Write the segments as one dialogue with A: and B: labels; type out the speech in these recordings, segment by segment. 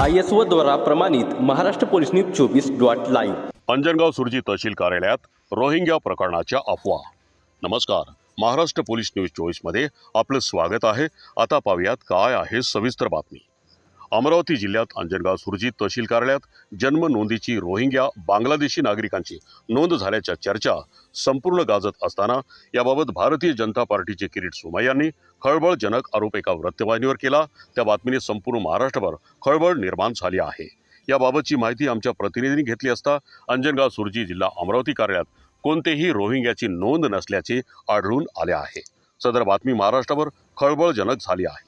A: I S O द्वारा प्रमाणित Maharashtra police news चोवीस डॉट लाईव्ह.
B: अंजनगाव सुरजी तहसील कार्यालयात रोहिंग्या प्रकरणाच्या अफवा. नमस्कार. महाराष्ट्र पोलीस न्यूज चोवीसमध्ये आपलं स्वागत आहे. आता पाहूयात काय आहे सविस्तर बातमी. अमरावती जिल्ह्यात अंजनगाव सुरजी तहसील कार्यालयात जन्म नोंदीची रोहिंग्या बांगलादेशी नागरिकांची नोंद झाल्याच्या चर्चा संपूर्ण गाजत असताना याबाबत भारतीय जनता पार्टीचे किरीट सोमाई यांनी खळबळजनक आरोप एका वृत्तवाहिनीवर केला. त्या बातमीने संपूर्ण महाराष्ट्रभर खळबळ निर्माण झाली आहे. याबाबतची माहिती आमच्या प्रतिनिधींनी घेतली असता अंजनगाव सुरजी जिल्हा अमरावती कार्यालयात कोणतेही रोहिंग्याची नोंद नसल्याचे आढळून आले आहे. सदर बातमी महाराष्ट्रावर खळबळजनक झाली आहे.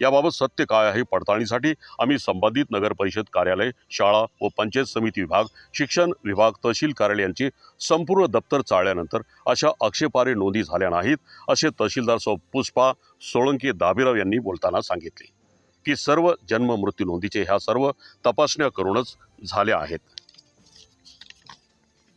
B: याबाबत सत्य काय आहे पडताळणीसाठी आम्ही संबंधित नगरपरिषद कार्यालय शाळा व पंचायत समिती विभाग शिक्षण विभाग तहसील कार्यालय यांची संपूर्ण दप्तर चाळल्यानंतर अशा आक्षेपारे नोंदी झाल्या नाहीत असे तहसीलदार सौ. पुष्पा सोळंके दाभिराव यांनी बोलताना सांगितले. की सर्व जन्म मृत्यू नोंदीचे ह्या सर्व तपासण्या करूनच झाल्या आहेत.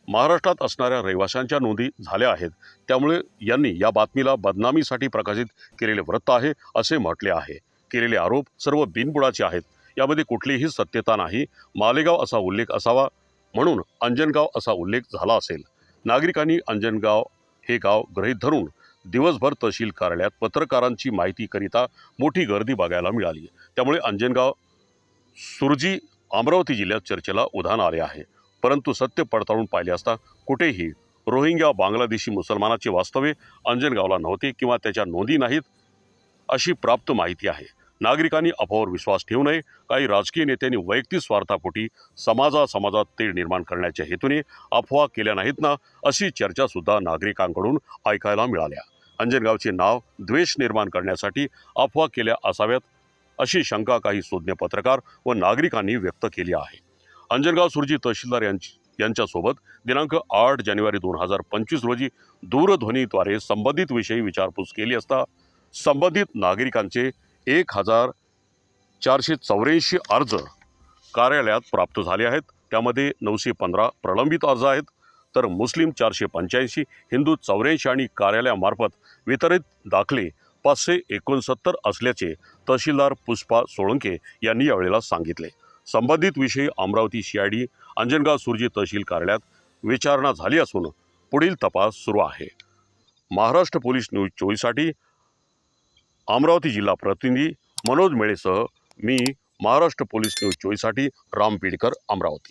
B: महाराष्ट्रात असणाऱ्या रहिवाशांच्या नोंदी झाल्या आहेत. त्यामुळे यांनी या बातमीला बदनामीसाठी प्रकाशित केलेले वृत्त आहे असे म्हटले आहे. केलेले आरोप सर्व बिनबुडाचे आहेत. यामध्ये कुठलीही सत्यता नाही. मालेगाव असा उल्लेख असावा म्हणून अंजनगाव असा उल्लेख झाला असेल. नागरिकांनी अंजनगाव हे गाव गृहीत धरून दिवसभर तहसील कार्यालयात पत्रकारांची माहितीकरिता मोठी गर्दी बघायला मिळाली. त्यामुळे अंजनगाव सुरजी अमरावती जिल्ह्यात चर्चेला उधाण आले आहे. परंतु सत्य पडताळून पाहिले असता कुठेही रोहिंग्या बांगलादेशी मुसलमानाचे वास्तव्य अंजनगावला नव्हते किंवा त्याच्या नोंदी नाहीत अशी प्राप्त माहिती आहे. नागरिकांनी अफवावर विश्वास ठेवू नये. काही राजकीय नेत्यांनी वैयक्तिक स्वार्थापोटी समाजा समाजात तेढ निर्माण करण्याच्या हेतूने अफवा केल्या नाहीत ना अशी चर्चासुद्धा नागरिकांकडून ऐकायला मिळाल्या. अंजनगावचे नाव द्वेष निर्माण करण्यासाठी अफवा केल्या असाव्यात अशी शंका काही सुज्ञ पत्रकार व नागरिकांनी व्यक्त केली आहे. अंजनगाव सुरजी तहसीलदार यांची यांच्यासोबत दिनांक आठ जानेवारी दोन हजार पंचवीस रोजी दूरध्वनीद्वारे संबंधित विषयी विचारपूस केली असता संबंधित नागरिकांचे एक हजार चारशे चौऱ्याऐंशी अर्ज कार्यालयात प्राप्त झाले आहेत. त्यामध्ये नऊशे पंधरा प्रलंबित अर्ज आहेत. तर मुस्लिम चारशे पंच्याऐंशी हिंदू चौऱ्याऐंशी आणि कार्यालयामार्फत वितरित दाखले पाचशे एकोणसत्तर असल्याचे तहसीलदार पुष्पा सोळंके यांनी यावेळेला सांगितले. संबंधित विषयी अमरावती सीआयडी अंजनगाव सुरजी तहसील कार्यालयात विचारणा झाली असून पुढील तपास सुरू आहे. महाराष्ट्र पोलीस न्यूज चोवीससाठी अमरावती जिल्हा प्रतिनिधी मनोज मेळेसह मी महाराष्ट्र पोलीस न्यूज चोवीससाठी राम पिडकर अमरावती.